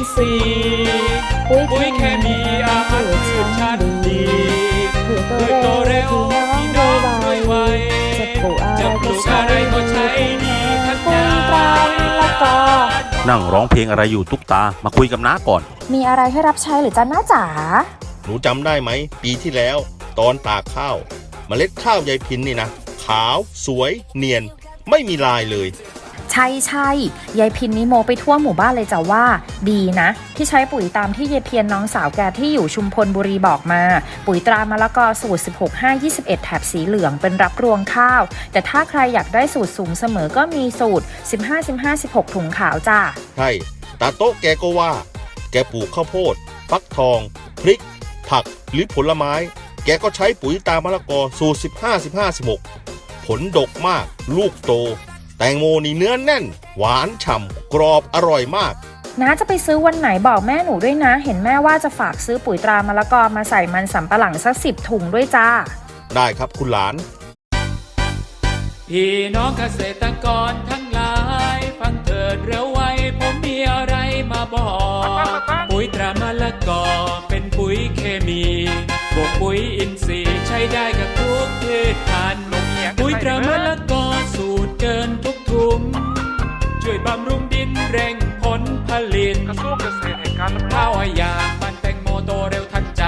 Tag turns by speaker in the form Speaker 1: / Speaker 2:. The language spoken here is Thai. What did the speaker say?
Speaker 1: นทรีย์ปุ๋ยเคมีอาหารพืชชั้นดี
Speaker 2: พืช
Speaker 1: พืชโตเร็วพี่น้องด้วยไว
Speaker 2: จะปลูกอะไร
Speaker 1: จะป
Speaker 2: ก็ใช้
Speaker 1: ดีทั้ง
Speaker 2: ปุ๋ย
Speaker 1: นั้น
Speaker 2: ตาละกอ
Speaker 3: นั่งร้องเพลงอะไรอยู่ตุ๊กตามาคุยกับน้าก่อน
Speaker 2: มีอะไรให้รับใช้หรือจ้าน้าจ๋า
Speaker 4: หนูจำได้ไหม ปีที่แล้ว ตอนตากข้าว เมล็ดข้าวยายพินนี่นะ ขาวสวยเนียน ไม่มีลายเลย
Speaker 2: ใช่ใช่ยายพินนิโมไปทั่วหมู่บ้านเลยจ้ะว่า ดีนะ ที่ใช้ปุ๋ยตามที่ยายเพียรน้องสาวแกที่อยู่ชุมพลบุรีบอกมา ปุ๋ยตรามะละกอสูตร 16 5 21 แถบสีเหลืองเป็นรับรวงข้าว แต่ถ้าใครอยากได้สูตรสูงเสมอก็มีสูตร 15 15 16 ถุงขาวจ้า
Speaker 4: ใช่ตาโต๊ะแกก็ว่า แกปลูกข้าวโพด ฟักทอง พริก ผักหรือผลไม้ แกก็ใช้ปุ๋ยตามะละกอสูตร 15 15 16 ผลดกมาก ลูกโต แตงโมนี่เนื้อแน่น หวานฉ่ำกรอบอร่อยมาก
Speaker 2: น้าจะไปซื้อวันไหนบอกแม่หนูด้วยนะ เห็นแม่ว่าจะฝากซื้อปุ๋ยตรามะละกอมาใส่มันสำปะหลังสักสิบถุงด้วยจ้า
Speaker 4: ได้ครับคุณหลาน
Speaker 1: พี่น้องเกษตรกรทั้งหลาย ฟังเถิดเร็วไว้ ผมมีอะไรมาบอก ปุ๋ยตรามะละกอเป็นปุ๋ยเคมีบวกปุ๋ยอินทรีย์ใช้ได้กับทุกพืชพันธุ์ปุ๋ยตรามะละกอ ตกระ
Speaker 5: ทรวงเกษตรให้การและพ
Speaker 1: ข้าวให้อย่างมันแตงโมโตเร็วทันใจ